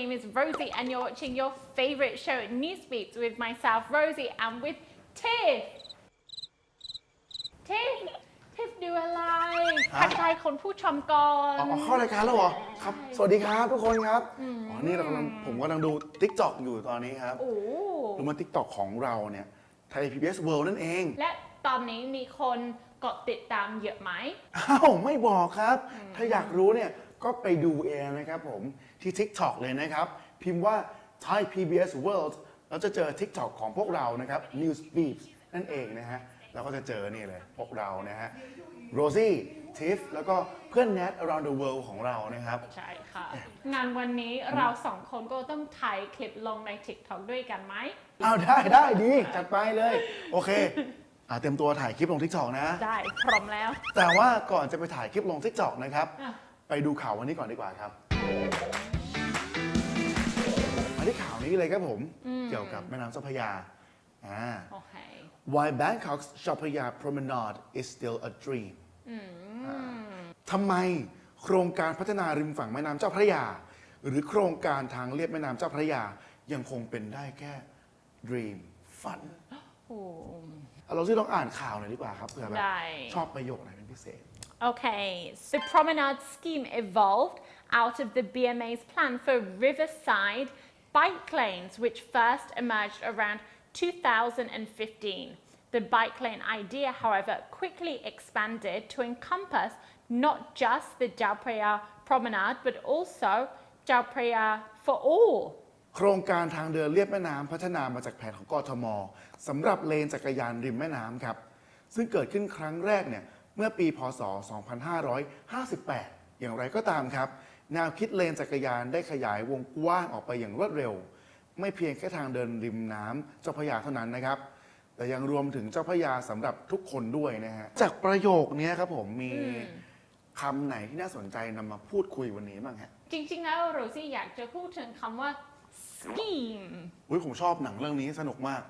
Sawadika. Hi, my name is Rosie, and you're watching your favorite show, Newsbeats, with myself, Rosie, and with Tiff. Tiff, Tiff ดูอะไรทักทายคนผู้ชมก่อน อ๋อเข้ารายการแล้วเหรอครับ สวัสดีครับทุกคนครับอ๋อนี่เรากำลังผมกำลังดู t ิ k t o k อยู่ตอนนี้ครับโอ้ดูมา t ิ k t o k ของเราเนี่ยไทย PBS World นั่นเอง และตอนนี้มีคนกดติดตามเยอะไหมอ้าวไม่บอกครับ ถ้าอยากรู้เนี่ย ก็ไปดูเองนะครับผมที่ TikTok เลยนะครับ พิมพ์ว่า Thai PBS World เราจะเจอ TikTok ของพวกเรานะครับ News Beeps นั่นเองนะฮะเราก็จะเจอนี่เลยพวกเรานะฮะโรซี่ทิฟแล้วก็เพื่อน Nat around the world ของเรานะครับ ใช่ค่ะ งานวันนี้เราสองคนก็ต้องถ่ายคลิปลงใน TikTok ด้วยกันไหม เอาได้ได้ดี จัดไปเลย โอเคอ่าเตรียมตัวถ่ายคลิปลง TikTok นะ ได้ พร้อมแล้ว แต่ว่าก่อนจะไปถ่ายคลิปลง TikTok นะครับ อะ ไปดูข่าววันนี้ก่อนดีกว่าครับมาที่ข่าวนี้เลยครับผม เกี่ยวกับแม่น้ำเจ้าพระยาอ่าโอเค Why Bangkok's เจ้าพระยา Promenade is still a dream อ่าทำไมโครงการพัฒนาริมฝั่งแม่น้ำเจ้าพระยา หรือโครงการทางเลียบแม่น้ำเจ้าพระยา ยังคงเป็นได้แค่ dream ฝัน โอ้เอาเราที่ต้องอ่านข่าวหน่อยดีกว่าครับเผื่อแบบได้ ชอบประโยคไหนเป็นพิเศษ Okay, so promenade scheme evolved out of the BMA's plan for riverside bike lanes, which first emerged around 2015. The bike lane idea, however, quickly expanded to encompass not just the Chao Phraya promenade, but also Chao Phraya for all. โครงการทางเดินเลียบแม่น้ำพัฒนามาจากแผนของกทมสำหรับเลนจักรยานริมแม่น้ำครับ ซึ่งเกิดขึ้นครั้งแรกเนี่ย เมื่อปี พศ 2558 อย่างไรก็ตามครับ แนวคิดเลนจักรยานได้ขยายวงกว้างออกไปอย่างรวดเร็ว ไม่เพียงแค่ทางเดินริมน้ำเจ้าพระยาเท่านั้นนะครับ แต่ยังรวมถึงเจ้าพระยาสำหรับทุกคนด้วยนะฮะ จากประโยคนี้ครับผมมีคำไหนที่น่าสนใจนำมาพูดคุยวันนี้บ้างฮะ จริง ๆ แล้วโรซี่อยากจะพูดถึงคำว่า scheme อุ้ยผมชอบหนังเรื่องนี้สนุกมาก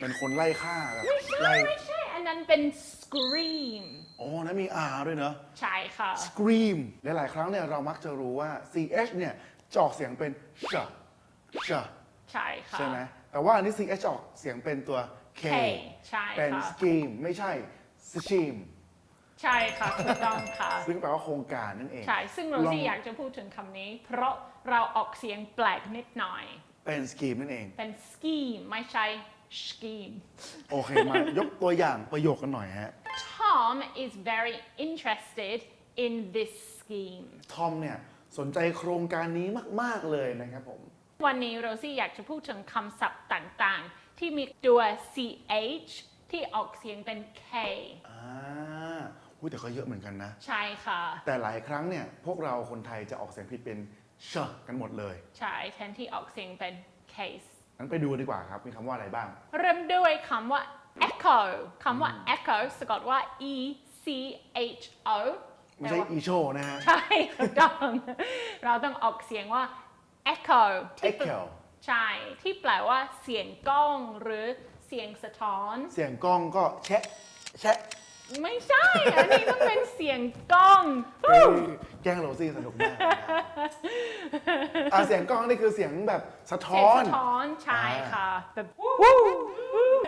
เป็นคนไล่ฆ่าแบบไล่ไม่ใช่อั นนั้นเป็น scream โอ้นะมี R ด้วยเนอะ ใช่ค่ะ scream หลาย ๆ ครั้งเนี่ยเรามักจะรู้ว่า ch เนี่ยจะออกเสียงเป็น sh sh ใช่ค่ะ ใช่ไหมแต่ว่าอันนี้ ch จะออกเสียงเป็นตัว k K ใช่เป็นค่ะ scheme ไม่ใช่ scheme ใช่ค่ะถูกต้องค่ะ ซึ่งแปลว่าโครงการนั่นเอง ใช่ ซึ่งโรลองซี่อยากจะพูดถึงคำนี้ เพราะเราออกเสียงแปลกนิดหน่อย เป็น scheme นั่นเอง เป็น scheme ไม่ใช่ scheme โอเคมายกตัวอย่างประโยคกันหน่อยฮะ Tom is very interested in this scheme ทอมเนี่ยสนใจโครงการนี้มาก ๆ เลยนะครับผม วันนี้โรซี่อยากจะพูดถึงคำศัพท์ต่างๆ ที่มีตัว ch ที่ออกเสียงเป็น k อ่าอุ้ยแต่ก็เยอะเหมือนกันนะ ใช่ค่ะ แต่หลายครั้งเนี่ย พวกเราคนไทยจะออกเสียงผิดเป็นเชกันหมดเลย ใช่แทนที่ออกเสียงเป็น case งั้นไปดูดีกว่าครับ มีคำว่าอะไรบ้าง เริ่มด้วยคำว่า echo คำว่า echo สะกดว่า e c h o ไม่ใช่แปลว่าอีโชนะฮะ ใช่ถูกต้องเราต้องออกเสียงว่า echo ที่แปล echo ใช่ ที่แปลว่าเสียงก้องหรือเสียงสะท้อน เสียงกล้องก็แชะแชะ ไม่ใช่ อันนี้ต้องเป็นเสียงก้อง เฮ้ยแกล้งโรซี่สนุกมากเลยนะอะเสียงกล้องนี่คือเสียงแบบสะเสีท้ยองน สะท้อนใช่อ่าค่ะแบบ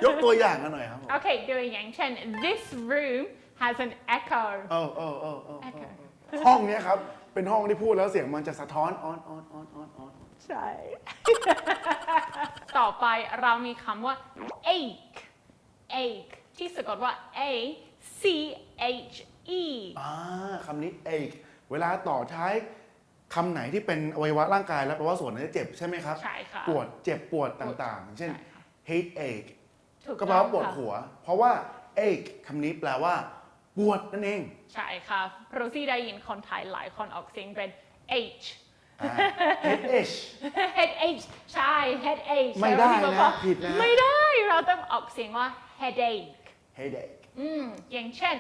ยกตัวอย่างกันหน่อยครับผมโอเคตัวอย่างเช่น this room has an echo เออเออเออเออเออ echo ห้องเนี้ยครับ เป็นห้องที่พูดแล้วเสียงมันจะสะท้อนออนออนออนออนออนใช่ ต่อไปเรามีคำว่า ache ache ที่สะกดว่า a c h e อ่าคำนี้ ache เวลาต่อท้ายคำไหนที่เป็นอวัยวะร่างกายแล้วแปลว่าส่วนนั้นจะเจ็บใช่ไหมครับ ใช่ค่ะ ปวดเจ็บปวดต่างๆเช่น ใช่ค่ะ headache ถูกก็แปลต้องว่าปวดค่ะหัว เพราะว่า ache คำนี้แปลว่าปวดนั่นเองใช่ค่ะโรซี่ได้ยินคนไทยหลายคนออกเสียงเป็น h อ่า headache headache ใช่ headache ไม่ได้แต่นะเราบอกผิดนะ ไม่ได้เราต้องออกเสียงว่า headache headache อืมอย่างเช่น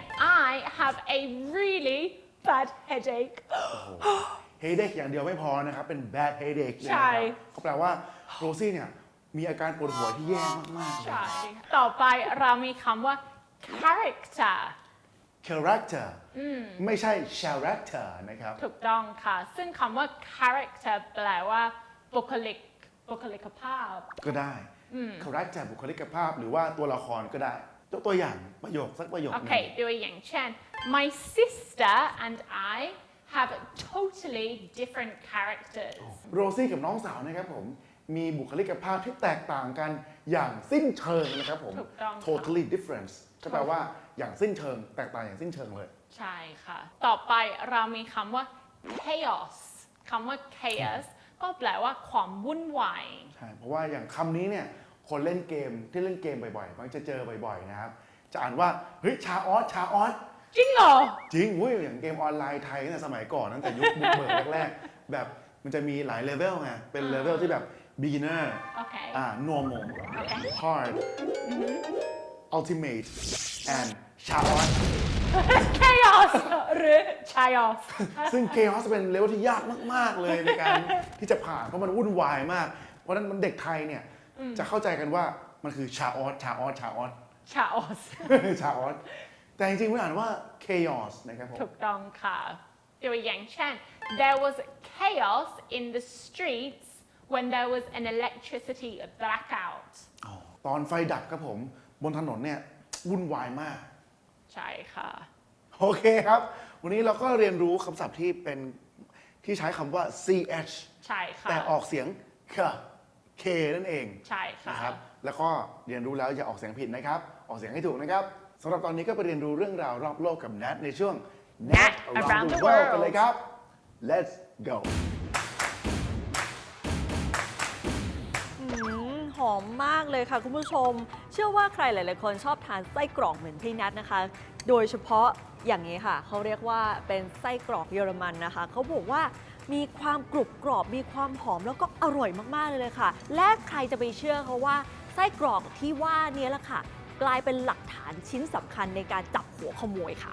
I have a really bad headache headache อย่างเดียวไม่พอนะครับ เป็น bad headache เลยนะใช่ ครับก็แปลว่าโรซี่เนี่ย มีอาการปวดหัวที่แย่มากๆเลย ใช่ต่อไปเรามีคำว่า character character ไม่ใช่ character นะครับ ถูกต้องค่ะ ซึ่งคำว่า character แปลว่าบุคลิก บุคลิกภาพ ก็ได้ character บุคลิกภาพหรือว่าตัวละครก็ได้ ยกตัวอย่างประโยคสักประโยคหโอนึเคงตัวอย่างเช่น my sister and I have totally different characters โรซี่กับน้องสาวนะครับผม มีบุคลิกภาพที่แตกต่างกันอย่างสิ้นเชิงนะครับผม ถูกต้องค่ะ totally different ก็แปลว่าอย่างสิ้นเชิง แตกต่างอย่างสิ้นเชิงเลย ใช่ค่ะ ต่อไปเรามีคำว่า chaos คำว่า chaos ก็แปลว่าความวุ่นวาย ใช่ เพราะว่าอย่างคำนี้เนี่ย คนเล่นเกมที่เล่นเกมบ่อยๆ มักจะเจอบ่อยๆนะครับ จะอ่านว่าเฮ้ยชาออสชาออสจริงเหรอ จริงเว้ยอย่างเกมออนไลน์ไทยตั้งแต่สมัยก่อนตั้งแต่ยุคบุกเบิกแรกๆแบบมันจะมีหลายเลเวลไงเป็นเลเวลที่แบบ beginner โอเค อ่า normal โอเค hard ultimate and ชาออส chaos หรือ chaos ซึ่ง chaos เป็นเลเวลที่ยากมาก ๆ เลยในการที่จะผ่านเพราะมันวุ่นวายมาก เพราะฉะนั้นมันเด็กไทยเนี่ย จะเข้าใจกันว่ามันคือชาออสชาออสชาออส chaos ชาออสแต่จริงๆมันอ่านว่า chaos นะครับผมถูกต้องค่ะตัวอย่างเช่น there was chaos in the streets when there was an electricity blackout อ๋อตอนไฟดับครับผม บนถนนเนี่ย วุ่นวายมาก ใช่ค่ะ โอเคครับ วันนี้เราก็เรียนรู้คำศัพท์ที่เป็นที่ใช้คำว่า ch ใช่ค่ะ แต่ออกเสียง k k นั่นเองใช่ค่ะ นะครับ แล้วก็เรียนรู้แล้วอย่าออกเสียงผิดนะครับ ออกเสียงให้ถูกนะครับสำหรับตอนนี้ก็ไปเรียนรู้เรื่องราวรอบโลกกับ Nat ในช่วง Nat Around the World กันเลยครับ let's go อืมหอมมากเลยค่ะคุณผู้ชม เชื่อว่าใครหลาย ๆ คนชอบทานไส้กรอกเหมือนพี่นัทนะคะ โดยเฉพาะอย่างนี้ค่ะ เขาเรียกว่าเป็นไส้กรอกเยอรมันนะคะ เขาบอกว่า มีความกรุบกรอบ มีความหอมแล้วก็อร่อยมากๆเลยค่ะ และใครจะไปเชื่อเขาว่าไส้กรอกที่ว่าเนี้แหละค่ะ กลายเป็นหลักฐานชิ้นสำคัญในการจับหัวขโมยค่ะ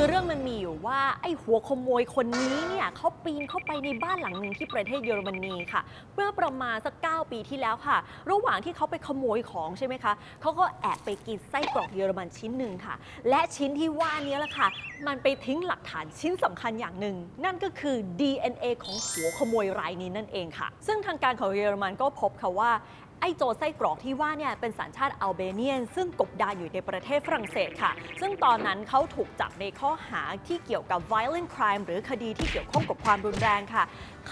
คือเรื่องมันมีอยู่ว่าไอ้หัวขโมยคนนี้เนี่ยเขาปีนเข้าไปในบ้านหลังหนึ่งที่ประเทศเยอรมนีค่ะ เมื่อประมาณสัก9ปีที่แล้วค่ะ ระหว่างที่เขาไปขโมยของใช่ไหมคะเขาก็แอบไปกินไส้กรอกเยอรมันชิ้นหนึ่งค่ะ และชิ้นที่ว่านี้แหละค่ะ มันไปทิ้งหลักฐานชิ้นสำคัญอย่างหนึ่ง นั่นก็คือ DNA ของหัวขโมยรายนี้นั่นเองค่ะ ซึ่งทางการของเยอรมันก็พบค่ะว่า ไอ้โจไส้กรอกที่ว่าเนี่ยเป็นสัญชาติอัลเบเนียน ซึ่งกบดานอยู่ในประเทศฝรั่งเศสค่ะ ซึ่งตอนนั้นเขาถูกจับในข้อหาที่เกี่ยวกับ violent crime หรือคดีที่เกี่ยวข้องกับความรุนแรงค่ะ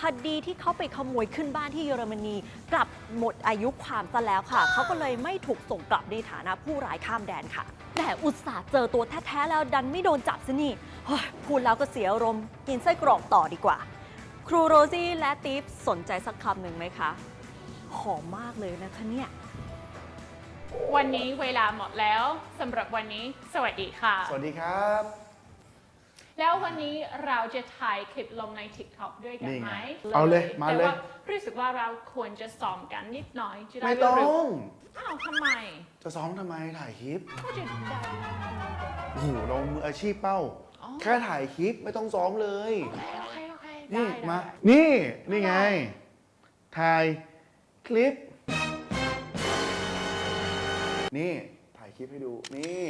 คดีที่เขาไปขโมยขึ้นบ้านที่เยอรมนีกลับหมดอายุความซะแล้วค่ะ เขาก็เลยไม่ถูกส่งกลับในฐานะผู้ร้ายข้ามแดนค่ะ แต่อุตส่าห์เจอตัวแท้ๆแล้วดันไม่โดนจับซะนี่พูดแล้วก็เสียอารมณ์กินไส้กรอกต่อดีกว่า ครูโรซี่และติฟสนใจสักคำหนึ่งไหมคะ หอมมากเลยนะคะเนี่ยวันนี้เวลาหมดแล้วสำหรับวันนี้ สวัสดีค่ะ สวัสดีครับ แล้ววันนี้เราจะถ่ายคลิปลงใน TikTok ด้วยกันนี่ไหมไงเอาเลยมาเลย แต่ว่ารู้สึกว่าเราควรจะซ้อมกันนิดหน่อยจะได้ไม่ต้องรู้อ้าวทำไมจะซ้อมทำไมถ่ายคลิปก็จะได้ โอ้โหเรามืออาชีพเป้า อ๋อ แค่ถ่ายคลิปไม่ต้องซ้อมเลย โอเคโอเคได้นี่ได้มา นี่ นี่ไง ถ่าย คลิป นี่ถ่ายคลิปให้ดู นี่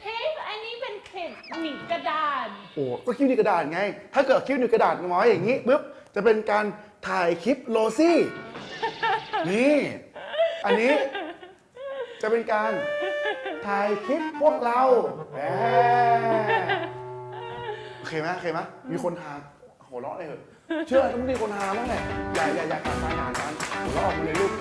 เทปอันนี้เป็นคลิปหนีกระดานโอ้ก็คลิปในกระดาษไง ถ้าเกิดคลิปในกระดาษน้อยอย่างนี้ปุ๊บจะเป็นการถ่ายคลิปโลซี่ นี่ อันนี้ จะเป็นการถ่ายคลิปพวกเราแหมโอเคไหมโอเคไหมมีคนหา หัวเราะเลยเหอะเชื่อต้องมีคนหาบ้างแหละอย่าอย่าอย่าขาดสายหากันหัวเราะออกมาเลยลูก